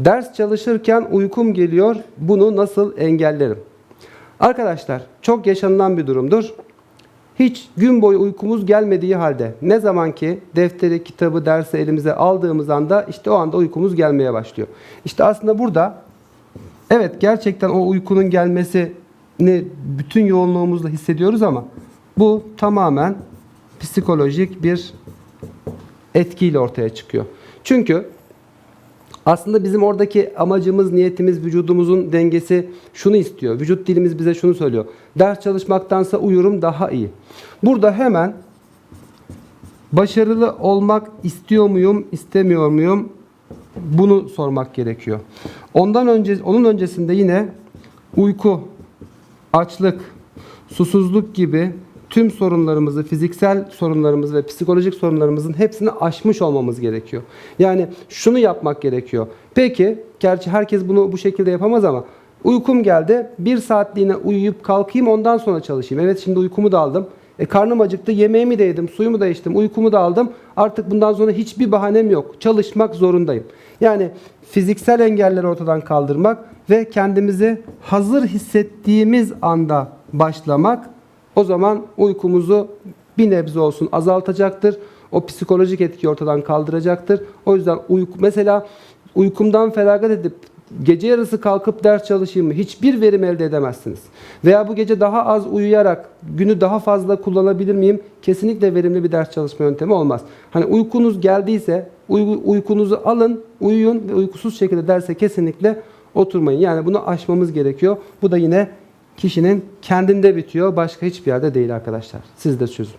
Ders çalışırken uykum geliyor. Bunu nasıl engellerim? Arkadaşlar çok yaşanılan bir durumdur. Hiç gün boyu uykumuz gelmediği halde ne zaman ki defteri, kitabı, dersi elimize aldığımız anda işte o anda uykumuz gelmeye başlıyor. İşte aslında burada evet gerçekten o uykunun gelmesini bütün yoğunluğumuzla hissediyoruz ama bu tamamen psikolojik bir etkiyle ortaya çıkıyor. Çünkü aslında bizim oradaki amacımız, niyetimiz, vücudumuzun dengesi şunu istiyor. Vücut dilimiz bize şunu söylüyor. Ders çalışmaktansa uyurum daha iyi. Burada hemen başarılı olmak istiyor muyum, istemiyor muyum? Bunu sormak gerekiyor. Ondan önce onun öncesinde yine uyku, açlık, susuzluk gibi tüm sorunlarımızı, fiziksel sorunlarımızı ve psikolojik sorunlarımızın hepsini aşmış olmamız gerekiyor. Yani şunu yapmak gerekiyor. Peki, gerçi herkes bunu bu şekilde yapamaz ama uykum geldi. Bir saatliğine uyuyup kalkayım ondan sonra çalışayım. Evet şimdi uykumu da aldım. E karnım acıktı, yemeğimi de yedim, suyumu da içtim, uykumu da aldım. Artık bundan sonra hiçbir bahanem yok. Çalışmak zorundayım. Yani fiziksel engelleri ortadan kaldırmak ve kendimizi hazır hissettiğimiz anda başlamak o zaman uykumuzu bir nebze olsun azaltacaktır. O psikolojik etkiyi ortadan kaldıracaktır. O yüzden uyku mesela uykumdan feragat edip gece yarısı kalkıp ders çalışayım mı? Hiçbir verim elde edemezsiniz. Veya bu gece daha az uyuyarak günü daha fazla kullanabilir miyim? Kesinlikle verimli bir ders çalışma yöntemi olmaz. Hani uykunuz geldiyse uyku, uykunuzu alın, uyuyun ve uykusuz şekilde derse kesinlikle oturmayın. Yani bunu aşmamız gerekiyor. Bu da yine kişinin kendinde bitiyor. Başka hiçbir yerde değil arkadaşlar. Siz de çözün.